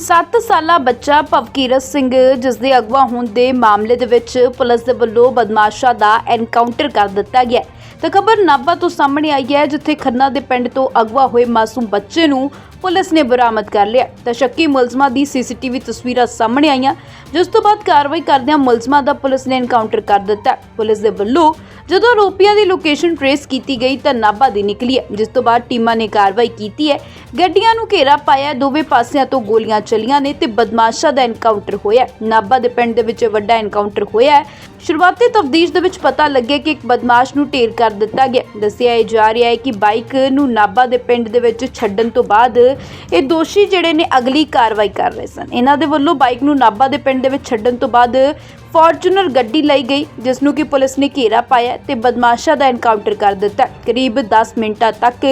7 ਸਾਲਾ ਬੱਚਾ ਭਵਕੀਰਤ ਸਿੰਘ ਜਿਸ ਦੇ ਅਗਵਾ ਹੋਣ ਦੇ ਮਾਮਲੇ ਦੇ ਵਿੱਚ ਪੁਲਿਸ ਦੇ ਵੱਲੋਂ ਬਦਮਾਸ਼ਾਂ ਦਾ ਐਨਕਾਊਂਟਰ ਕਰ ਦਿੱਤਾ ਗਿਆ ਤਾਂ ਖਬਰ ਨਾਭਾ ਤੋਂ ਸਾਹਮਣੇ ਆਈ ਹੈ, ਜਿੱਥੇ ਖੰਨਾ ਦੇ ਪਿੰਡ ਤੋਂ ਅਗਵਾ ਹੋਏ ਮਾਸੂਮ ਬੱਚੇ ਨੂੰ ਪੁਲਿਸ ਨੇ ਬਰਾਮਦ ਕਰ ਲਿਆ। ਤਾਂ ਸ਼ੱਕੀ ਮੁਲਜ਼ਮਾਂ ਦੀ ਸੀਸੀਟੀਵੀ ਤਸਵੀਰਾਂ ਸਾਹਮਣੇ ਆਈਆਂ, ਜਿਸ ਤੋਂ ਬਾਅਦ ਕਾਰਵਾਈ ਕਰਦਿਆਂ ਮੁਲਜ਼ਮਾਂ ਦਾ ਪੁਲਿਸ ਨੇ ਐਨਕਾਊਂਟਰ ਕਰ ਦਿੱਤਾ। ਪੁਲਿਸ ਦੇ ਵੱਲੋਂ ਜਦੋਂ ਆਰੋਪੀਆਂ ਦੀ ਲੋਕੇਸ਼ਨ ਟ੍ਰੇਸ ਕੀਤੀ ਗਈ ਤਾਂ ਨਾਭਾ ਦੀ ਨਿਕਲੀ ਹੈ, ਜਿਸ ਤੋਂ ਬਾਅਦ ਟੀਮਾਂ ਨੇ ਕਾਰਵਾਈ ਕੀਤੀ ਹੈ। ਗੱਡੀਆਂ ਨੂੰ ਘੇਰਾ ਪਾਇਆ, ਦੋਵੇਂ ਪਾਸਿਆਂ ਤੋਂ ਗੋਲੀਆਂ ਚੱਲੀਆਂ ਨੇ ਤੇ ਬਦਮਾਸ਼ਾਂ ਦਾ ਐਨਕਾਊਂਟਰ ਹੋਇਆ ਨਾਭਾ ਦੇ ਪਿੰਡ ਦੇ ਵਿੱਚ ਵੱਡਾ ਐਨਕਾਊਂਟਰ ਹੋਇਆ ਹੈ। ਸ਼ੁਰੂਆਤੀ ਤਫਤੀਸ਼ ਦੇ ਵਿੱਚ ਪਤਾ ਲੱਗਿਆ ਕਿ ਇੱਕ ਬਦਮਾਸ਼ ਨੂੰ ਢੇਰ ਕਰ ਦਿੱਤਾ ਗਿਆ। ਦੱਸਿਆ ਇਹ ਜਾ ਰਿਹਾ ਹੈ ਕਿ ਬਾਈਕ ਨੂੰ ਨਾਭਾ ਦੇ ਪਿੰਡ ਦੇ ਵਿੱਚ ਛੱਡਣ ਤੋਂ ਬਾਅਦ ਇਹ ਦੋਸ਼ੀ ਜਿਹੜੇ ਨੇ ਅਗਲੀ ਕਾਰਵਾਈ ਕਰ ਰਹੇ ਸਨ। ਇਹਨਾਂ ਦੇ ਵੱਲੋਂ ਬਾਈਕ ਨੂੰ ਨਾਭਾ ਦੇ ਪਿੰਡ ਦੇ ਵਿੱਚ ਛੱਡਣ ਤੋਂ ਬਾਅਦ ਫੋਰਚੂਨਰ ਗੱਡੀ ਲਈ ਗਈ, ਜਿਸ ਨੂੰ ਕਿ ਪੁਲਿਸ ਨੇ ਘੇਰਾ ਪਾਇਆ ਤੇ ਬਦਮਾਸ਼ਾਂ ਦਾ ਐਨਕਾਊਂਟਰ ਕਰ ਦਿੱਤਾ। ਕਰੀਬ 10 ਮਿੰਟਾਂ ਤੱਕ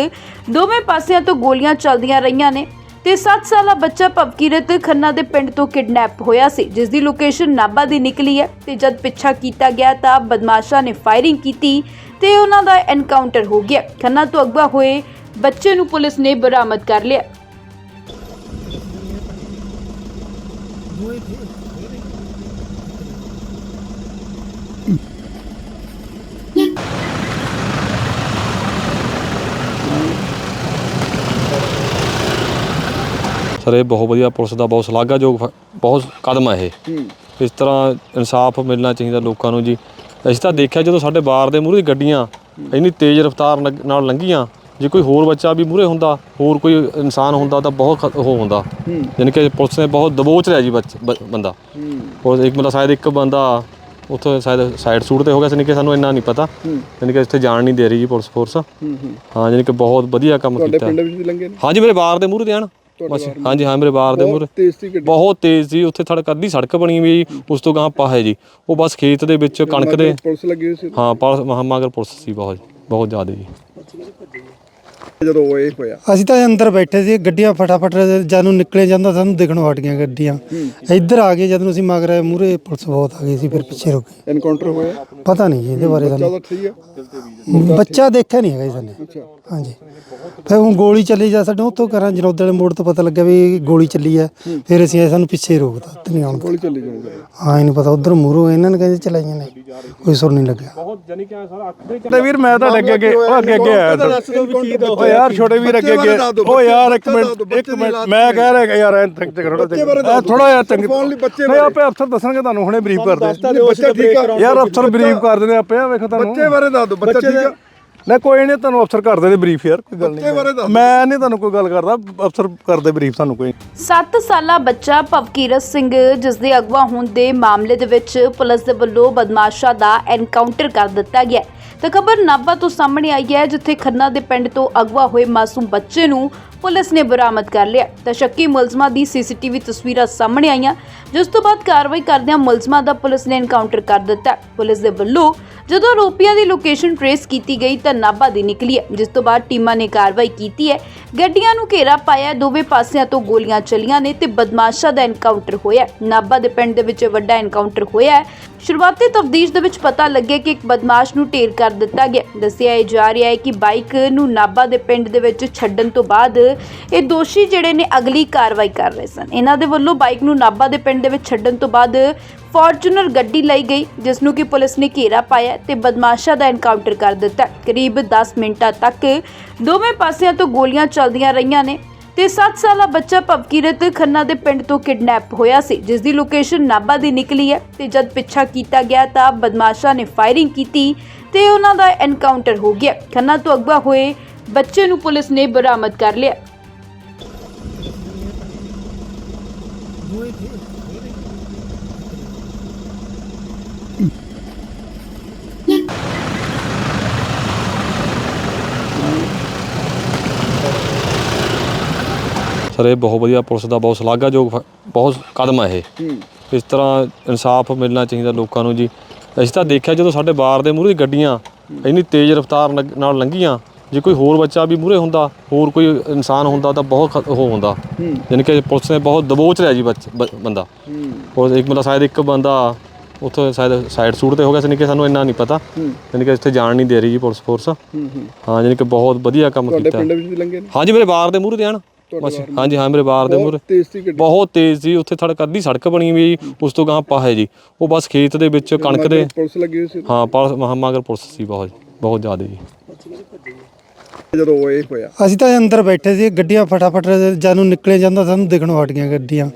ਦੋਵੇਂ ਪਾਸਿਆਂ ਤੋਂ ਗੋਲੀਆਂ ਚੱਲਦੀਆਂ ਰਹੀਆਂ ਨੇ ਤੇ 7 ਸਾਲਾ ਬੱਚਾ ਭਵਕੀਰਤ ਖੰਨਾ ਦੇ ਪਿੰਡ ਤੋਂ ਕਿਡਨੈਪ ਹੋਇਆ ਸੀ, ਜਿਸ ਦੀ ਲੋਕੇਸ਼ਨ ਨਾਭਾ ਦੀ ਨਿਕਲੀ ਹੈ ਤੇ ਜਦ ਪਿੱਛਾ ਕੀਤਾ ਗਿਆ ਤਾਂ ਬਦਮਾਸ਼ਾਂ ਨੇ ਫਾਇਰਿੰਗ ਕੀਤੀ ਤੇ ਉਹਨਾਂ ਦਾ ਐਨਕਾਊਂਟਰ ਹੋ ਗਿਆ। ਖੰਨਾ ਤੋਂ ਅਗਵਾ ਹੋਏ ਬੱਚੇ ਨੂੰ ਪੁਲਿਸ ਨੇ ਬਰਾਮਦ ਕਰ ਲਿਆ। ਸਰ ਇਹ ਬਹੁਤ ਵਧੀਆ ਪੁਲਿਸ ਦਾ ਬਹੁਤ ਸ਼ਲਾਘਾਯੋਗ ਫ- ਬਹੁਤ ਕਦਮ ਹੈ ਇਹ। ਇਸ ਤਰ੍ਹਾਂ ਇਨਸਾਫ ਮਿਲਣਾ ਚਾਹੀਦਾ ਲੋਕਾਂ ਨੂੰ ਜੀ। ਅਸੀਂ ਤਾਂ ਦੇਖਿਆ ਜਦੋਂ ਸਾਡੇ ਬਾਰ ਦੇ ਮੂਹਰੇ ਗੱਡੀਆਂ ਇੰਨੀ ਤੇਜ਼ ਰਫ਼ਤਾਰ ਨਗ- ਨਾਲ ਲੰਘੀਆਂ ਜੇ ਕੋਈ ਹੋਰ ਬੱਚਾ ਵੀ ਮੂਹਰੇ ਹੁੰਦਾ ਹੋਰ ਕੋਈ ਇਨਸਾਨ ਹੁੰਦਾ ਤਾਂ ਬਹੁਤ ਖ- ਉਹ ਹੁੰਦਾ। ਯਾਨੀ ਕਿ ਪੁਲਿਸ ਨੇ ਬਹੁਤ ਦਬੋਚ ਲਿਆ ਜੀ ਬੱਚ- ਬ- ਬੰਦਾ। ਉਹ ਇੱਕ ਮਤਲਬ ਸ਼ਾਇਦ ਇੱਕ ਬੰਦਾ ਉੱਥੇ ਸ਼ਾਇਦ ਸਾਈਡ ਸੂਟ ਤੇ ਹੋ ਗਿਆ ਸੀ ਨਹੀਂ ਕਿ ਸਾਨੂੰ ਇੰਨਾ ਨਹੀਂ ਪਤਾ। ਯਾਨੀ ਕਿ ਇੱਥੇ ਜਾਣ ਨਹੀਂ ਦੇ ਰਹੀ ਜੀ ਪੁਲਿਸ ਫੋਰਸ। ਹਾਂ ਯਾਨੀ ਕਿ ਬਹੁਤ ਵਧੀਆ ਕੰਮ ਤੁਹਾਡੇ ਕੀਤਾ। ਪਿੰਡ ਵਿੱਚ ਵੀ ਲੰਗੇ ਨੇ? ਹਾਂਜੀ ਮੇਰੇ ਬਾਰ ਦੇ ਮੂਹਰੇ ਦੇ ਹਨ। ਬਸ ਹਾਂਜੀ ਹਾਂ ਮੇਰੇ ਬਾਰ ਦੇ ਮੂਹਰੇ। ਤੇਜ਼ ਸੀ ਗੱਡੀ। ਬਹੁਤ ਤੇਜ਼ ਸੀ ਉੱਥੇ ਸੜਕ ਅੱਧੀ ਸੜਕ ਬਣੀ ਹੋਈ ਜੀ ਉਸ ਤੋਂ ਗਾਂ ਪਾਹੇ ਜੀ। ਉਹ ਬਸ ਖੇਤ ਦੇ ਵਿੱਚ ਕਣਕ ਦੇ ਪੁਲਿਸ ਲੱਗੀ ਹੋਈ ਸੀ ਹਾਂ ਪਰ ਮਹਾਮਾਗਰ ਪੁਲਿਸ ਸੀ ਬਹੁਤ ਬਹੁਤ ਜ਼ਿਆਦਾ ਜੀ। ਜਦੋਂ ਉਹ ਇਹ ਹੋਇਆ? ਅਸੀਂ ਤਾਂ ਅੰਦਰ ਬੈਠੇ ਸੀ ਗੱਡੀਆਂ ਫਟਾਫਟ ਜਦ ਨੂੰ ਨਿਕਲੇ ਜਾਂਦਾ ਸਾਨੂੰ ਦਿਖਣ ਹਟ ਗਈਆਂ ਗੱਡੀਆਂ। ਇੱਧਰ ਆ ਗਏ ਜਦ ਨੂੰ ਅਸੀਂ ਮਗਰ ਆਏ ਮੂਰੇ ਪੁਲਿਸ ਬਹੁਤ ਆ ਗਈ ਸੀ ਫਿਰ ਪਿੱਛੇ ਰੁਕ ਗਏ। ਐਨਕਾਊਂਟਰ ਹੋਇਆ? ਪਤਾ ਨਹੀਂ ਜੀ ਇਹਦੇ ਬਾਰੇ ਸਾਨੂੰ ਚਲੋ ਠੀਕ ਹੈ ਬੱਚਾ ਦੇਖਿਆ ਨਹੀਂ ਹੈਗਾ ਜੀ ਸਾਨੇ। ਅੱਛਾ। ਹਾਂਜੀ। ਫਿਰ ਹੁਣ ਗੋਲੀ ਚੱਲੀ ਜਾ ਸਾਡੇ ਉੱਥੋਂ ਕਰਾਂ ਜਨੌਦ ਵਾਲੇ ਮੋੜ ਤੋਂ ਪਤਾ ਲੱਗਿਆ ਵੀ ਗੋਲੀ ਚੱਲੀ ਹੈ। ਫਿਰ ਅਸੀਂ ਆਏ, ਸਾਨੂੰ ਪਿੱਛੇ ਰੋਕਦਾ ਤੇ ਨਹੀਂ ਆਉਣ ਗੋਲੀ ਚੱਲੀ ਜਾਂਦੀ ਹਾਂ ਇਹ ਨਹੀਂ ਪਤਾ ਉਧਰ ਮੂਰੋਂ ਇਹਨਾਂ ਨੇ ਕਹਿੰਦੇ ਚਲਾਈਆਂ ਨੇ ਕੋਈ ਸੁਰ ਨਹੀਂ ਲੱਗਿਆ। ਤੇ ਵੀਰ ਮੈਂ ਤਾਂ ਅੱਗੇ ਅੱਗੇ ਉਹ ਅੱਗੇ ਅੱਗੇ ਆਇਆ ਇੱਧਰ। ਓ ਯਾਰ ਛੋਟੇ ਵੀਰ ਅੱਗੇ ਅੱਗੇ। ਓ ਯਾਰ ਇੱਕ ਮਿੰਟ ਇੱਕ ਮਿੰਟ। ਮੈਂ ਕਹਿ ਰਿਹਾ ਯਾਰ ਐਂ ਤੱਕ ਥੋੜਾ ਥੋੜਾ ਜਿਹਾ ਚੰਗੀ ਨਹੀਂ ਆਪੇ ਅਫਸਰ ਦੱਸਣਗੇ ਤੁਹਾਨੂੰ ਹੁਣੇ ਬਰੀਫ ਕਰਦੇ। ਬੱਚਾ ਠੀਕ ਆ ਯਾਰ ਅਫਸਰ ਬਰੀਫ ਕਰ ਦਿੰਦੇ ਆਪੇ ਆ ਵੇਖੋ ਤੁਹਾਨੂੰ। ਬੱਚੇ ਬਾਰੇ ਦੱਸ ਦਿਓ ਬੱਚਾ ਠੀਕ ਆ? ਨਹੀਂ ਕੋਈ ਨਹੀਂ ਤੁਹਾਨੂੰ ਅਫਸਰ ਕਰ ਦੇਣੇ ਬਰੀਫ ਯਾਰ ਕੋਈ ਗੱਲ ਨਹੀਂ। ਮੈਂ ਨਹੀਂ ਤੁਹਾਨੂੰ ਕੋਈ ਗੱਲ ਕਰਦਾ ਅਫਸਰ ਕਰਦੇ ਬਰੀਫ ਤੁਹਾਨੂੰ ਕੋਈ। 7 ਸਾਲਾ ਬੱਚਾ ਭਵਕੀਰਤ ਸਿੰਘ ਜਿਸ ਦੇ ਅਗਵਾ ਹੋਣ ਦੇ ਮਾਮਲੇ ਦੇ ਵਿੱਚ ਪੁਲਿਸ ਦੇ ਵੱਲੋਂ ਬਦਮਾਸ਼ਾਂ ਦਾ ਐਨਕਾਊਂਟਰ ਕਰ ਦਿੱਤਾ ਗਿਆ। ਹੈ। ਤਾਂ ਖਬਰ ਨਾਭਾ ਤੋਂ ਸਾਹਮਣੇ ਆਈ ਹੈ, ਜਿੱਥੇ ਖੰਨਾ ਦੇ ਪਿੰਡ ਤੋਂ ਅਗਵਾ ਹੋਏ ਮਾਸੂਮ ਬੱਚੇ ਨੂੰ ਪੁਲਿਸ ਨੇ ਬਰਾਮਦ ਕਰ ਲਿਆ। ਤਾਂ ਸ਼ੱਕੀ ਮੁਲਜ਼ਮਾਂ ਦੀ ਸੀਸੀਟੀਵੀ ਤਸਵੀਰਾਂ ਸਾਹਮਣੇ ਆਈਆਂ, ਜਿਸ ਤੋਂ ਬਾਅਦ ਕਾਰਵਾਈ ਕਰਦਿਆਂ ਮੁਲਜ਼ਮਾਂ ਦਾ ਪੁਲਿਸ ਨੇ ਐਨਕਾਊਂਟਰ ਕਰ ਦਿੱਤਾ। ਪੁਲਿਸ ਦੇ ਵੱਲੋਂ ਜਦੋਂ ਆਰੋਪੀਆਂ ਦੀ ਲੋਕੇਸ਼ਨ ਟ੍ਰੇਸ ਕੀਤੀ ਗਈ ਤਾਂ ਨਾਭਾ ਦੀ ਨਿਕਲੀ ਹੈ, ਜਿਸ ਤੋਂ ਬਾਅਦ ਟੀਮਾਂ ਨੇ ਕਾਰਵਾਈ ਕੀਤੀ ਹੈ। ਗੱਡੀਆਂ ਨੂੰ ਘੇਰਾ ਪਾਇਆ, ਦੋਵੇਂ ਪਾਸਿਆਂ ਤੋਂ ਗੋਲੀਆਂ ਚੱਲੀਆਂ ਨੇ ਤੇ ਬਦਮਾਸ਼ਾਂ ਦਾ ਐਨਕਾਊਂਟਰ ਹੋਇਆ ਨਾਭਾ ਦੇ ਪਿੰਡ ਦੇ ਵਿੱਚ ਵੱਡਾ ਐਨਕਾਊਂਟਰ ਹੋਇਆ ਹੈ। ਸ਼ੁਰੂਆਤੀ ਤਫਦੀਸ਼ ਦੇ ਵਿੱਚ ਪਤਾ ਲੱਗਿਆ ਕਿ ਇੱਕ ਬਦਮਾਸ਼ ਨੂੰ ਢੇਰ ਕਰ ਦਿੱਤਾ ਗਿਆ। ਦੱਸਿਆ ਇਹ ਜਾ ਰਿਹਾ ਹੈ ਕਿ ਬਾਈਕ ਨੂੰ ਨਾਭਾ ਦੇ ਪਿੰਡ ਦੇ ਵਿੱਚ ਛੱਡਣ ਤੋਂ ਬਾਅਦ ਇਹ ਦੋਸ਼ੀ ਜਿਹੜੇ ਨੇ ਅਗਲੀ ਕਾਰਵਾਈ ਕਰ ਰਹੇ ਸਨ। ਇਹਨਾਂ ਦੇ ਵੱਲੋਂ ਬਾਈਕ ਨੂੰ ਨਾਭਾ ਦੇ ਪਿੰਡ ਦੇ ਵਿੱਚ ਛੱਡਣ ਤੋਂ ਬਾਅਦ ਫੋਰਚੂਨਰ ਗੱਡੀ ਲਈ ਗਈ, ਜਿਸ ਨੂੰ ਕਿ ਪੁਲਿਸ ਨੇ ਘੇਰਾ ਪਾਇਆ ਤੇ ਬਦਮਾਸ਼ਾਂ ਦਾ ਐਨਕਾਊਂਟਰ ਕਰ ਦਿੱਤਾ। ਕਰੀਬ 10 ਮਿੰਟਾਂ ਤੱਕ ਦੋਵੇਂ ਪਾਸਿਆਂ ਤੋਂ ਗੋਲੀਆਂ ਚੱਲਦੀਆਂ ਰਹੀਆਂ ਨੇ ਤੇ 7 ਸਾਲਾ ਬੱਚਾ ਭਵਕੀਰਤ ਖੰਨਾ ਦੇ ਪਿੰਡ ਤੋਂ ਕਿਡਨੈਪ ਹੋਇਆ ਸੀ, ਜਿਸ ਦੀ ਲੋਕੇਸ਼ਨ ਨਾਭਾ ਦੀ ਨਿਕਲੀ ਹੈ ਤੇ ਜਦ ਪਿੱਛਾ ਕੀਤਾ ਗਿਆ ਤਾਂ ਬਦਮਾਸ਼ਾਂ ਨੇ ਫਾਇਰਿੰਗ ਕੀਤੀ ਤੇ ਉਹਨਾਂ ਦਾ ਐਨਕਾਊਂਟਰ ਹੋ ਗਿਆ। ਖੰਨਾ ਤੋਂ ਅਗਵਾ ਹੋਏ ਬੱਚੇ ਨੂੰ ਪੁਲਿਸ ਨੇ ਬਰਾਮਦ ਕਰ ਲਿਆ। ਸਰ ਇਹ ਬਹੁਤ ਵਧੀਆ ਪੁਲਿਸ ਦਾ ਬਹੁਤ ਸ਼ਲਾਘਾਯੋਗ ਫ- ਬਹੁਤ ਕਦਮ ਹੈ ਇਹ। ਇਸ ਤਰ੍ਹਾਂ ਇਨਸਾਫ ਮਿਲਣਾ ਚਾਹੀਦਾ ਲੋਕਾਂ ਨੂੰ ਜੀ। ਅਸੀਂ ਤਾਂ ਦੇਖਿਆ ਜਦੋਂ ਸਾਡੇ ਬਾਰ ਦੇ ਮੂਹਰੇ ਗੱਡੀਆਂ ਇੰਨੀ ਤੇਜ਼ ਰਫ਼ਤਾਰ ਨਗ- ਨਾਲ ਲੰਘੀਆਂ ਜੇ ਕੋਈ ਹੋਰ ਬੱਚਾ ਵੀ ਮੂਹਰੇ ਹੁੰਦਾ ਹੋਰ ਕੋਈ ਇਨਸਾਨ ਹੁੰਦਾ ਤਾਂ ਬਹੁਤ ਖ- ਉਹ ਹੁੰਦਾ। ਯਾਨੀ ਕਿ ਪੁਲਿਸ ਨੇ ਬਹੁਤ ਦਬੋਚ ਲਿਆ ਜੀ ਬੱਚ- ਬ- ਬੰਦਾ। ਉਹ ਇੱਕ ਮਤਲਬ ਸ਼ਾਇਦ ਇੱਕ ਬੰਦਾ ਉੱਥੇ ਸ਼ਾਇਦ ਸਾਈਡ ਸੂਟ ਤੇ ਹੋ ਗਿਆ ਸੀ ਕਿ ਸਾਨੂੰ ਇੰਨਾ ਨਹੀਂ ਪਤਾ। ਯਾਨੀ ਕਿ ਇੱਥੇ ਜਾਣ ਨਹੀਂ ਦੇ ਰਹੀ ਜੀ ਪੁਲਿਸ ਫੋਰਸ। ਹਾਂ ਯਾਨੀ ਕਿ ਬਹੁਤ ਵਧੀਆ ਕੰਮ ਤੁਹਾਡੇ ਕੀਤਾ। ਪਿੰਡ ਵਿੱਚ ਵੀ ਲੰਗੇ ਨੇ? ਹਾਂਜੀ ਮੇਰੇ ਬਾਰ ਦੇ ਮੂਹਰੇ ਦੇ ਹਨ। ਬਸ ਹਾਂਜੀ ਹਾਂ ਮੇਰੇ ਬਾਰ ਦੇ ਮੂਹਰੇ। ਤੇਜ਼ ਸੀ ਗੱਡੀ। ਬਹੁਤ ਤੇਜ਼ ਸੀ ਉੱਥੇ ਸੜਕ ਅੱਧੀ ਸੜਕ ਬਣੀ ਹੋਈ ਜੀ ਉਸ ਤੋਂ ਗਾਂ ਪਾਹ ਹੈ ਜੀ। ਉਹ ਬਸ ਖੇਤ ਦੇ ਵਿੱਚ ਕਣਕ ਦੇ ਪੁਲਿਸ ਲੱਗੀ ਹੋਈ ਸੀ ਹਾਂ ਪੁਲਿਸ ਮਹਾਮਾਗਰ ਪੁਲਿਸ ਸੀ ਬਹੁਤ ਬਹੁਤ ਜ਼ਿਆਦਾ ਜੀ। ਜਦੋਂ ਇਹ ਹੋਇਆ? ਅਸੀਂ ਤਾਂ ਅੰਦਰ ਬੈਠੇ ਸੀ ਗੱਡੀਆਂ ਫਟਾਫਟ ਜਦ ਨੂੰ ਨਿਕਲੇ ਜਾਂਦਾ ਸਾਨੂੰ ਦਿਖਣੋਂ ਹਟ ਗਈਆਂ ਗੱਡੀਆਂ।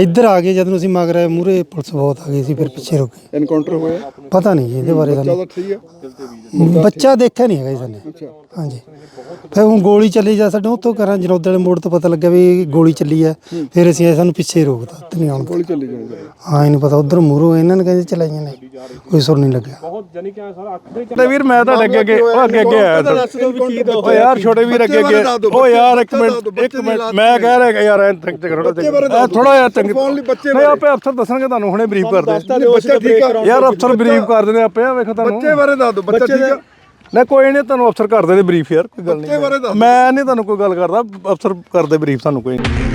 ਇੱਧਰ ਆ ਗਏ ਜਦ ਨੂੰ ਅਸੀਂ ਮਗਰ ਆਏ ਮੂਰੇ ਪੁਲਿਸ ਬਹੁਤ ਆ ਗਈ ਸੀ ਫਿਰ ਪਿੱਛੇ ਰੁਕੇ ਐਨਕਾਊਂਟਰ ਹੋਇਆ? ਪਤਾ ਨਹੀਂ ਜੀ ਇਹਦੇ ਬਾਰੇ ਸਾਨੂੰ। ਚਲੋ ਠੀਕ ਬੱਚਾ ਦੇਖਿਆ ਨਹੀਂ ਹੈਗਾ ਜੀ ਸਾਨੇ। ਹਾਂਜੀ। ਫਿਰ ਉਹ ਗੋਲੀ ਚੱਲੀ ਜਾ ਸਾਡੇ ਉੱਥੋਂ ਕਰਾਂ ਜਨੌਦ ਵਾਲੇ ਮੋੜ ਤੋਂ ਪਤਾ ਲੱਗਿਆ ਵੀ ਗੋਲੀ ਚੱਲੀ ਹੈ। ਫਿਰ ਅਸੀਂ ਆਏ, ਸਾਨੂੰ ਪਿੱਛੇ ਰੋਕਤਾ ਤੇ ਨਹੀਂ ਆਉਣ ਗੋਲੀ ਚੱਲੀ ਜਾਂਦੀ ਹਾਂ ਇਹ ਨਹੀਂ ਪਤਾ ਉਧਰ ਮੂਰੋਂ ਇਹਨਾਂ ਨੇ ਕਹਿੰਦੇ ਚਲਾਈਆਂ ਨੇ ਕੋਈ ਸੁਰ ਨਹੀਂ ਲੱਗਿਆ। ਤੇ ਵੀਰ ਮੈਂ ਤੁਹਾਡੇ ਅੱਗੇ ਅੱਗੇ ਉਹ ਅੱਗੇ ਅੱਗੇ ਆਇਆ ਓ ਯਾਰ ਛੋਟੇ ਵੀਰ ਅੱਗੇ ਅੱਗੇ। ਓ ਯਾਰ ਇੱਕ ਮਿੰਟ ਇੱਕ ਮਿੰਟ। ਮੈਂ ਕਹਿ ਰਿਹਾ ਯਾਰ ਐ ਤੱਕ ਥੋੜਾ ਥੋੜਾ ਜਿਹਾ ਚੰਗੀ ਨਹੀਂ ਆਪੇ ਅਫਸਰ ਦੱਸਣਗੇ ਤੁਹਾਨੂੰ ਹੁਣੇ ਬਰੀਫ ਕਰਦੇ ਬੱਚਾ ਠੀਕ ਆ। ਯਾਰ ਅਫਸਰ ਬਰੀਫ ਕਰ ਦਿੰਦੇ ਆਪੇ ਆ ਵੇਖੋ ਤੁਹਾਨੂੰ। ਬੱਚੇ ਬਾਰੇ ਦੱਸ ਦਿਓ ਬੱਚਾ ਠੀਕ ਆ? ਨਾ ਕੋਈ ਨਹੀਂ ਤੁਹਾਨੂੰ ਅਫਸਰ ਕਰਦੇ ਨੇ ਬਰੀਫ ਯਾਰ ਕੋਈ ਗੱਲ ਨਹੀਂ। ਮੈਂ ਨਹੀਂ ਤੁਹਾਨੂੰ ਕੋਈ ਗੱਲ ਕਰਦਾ ਅਫਸਰ ਕਰਦੇ ਬਰੀਫ ਤੁਹਾਨੂੰ ਕੋਈ ਨਹੀਂ।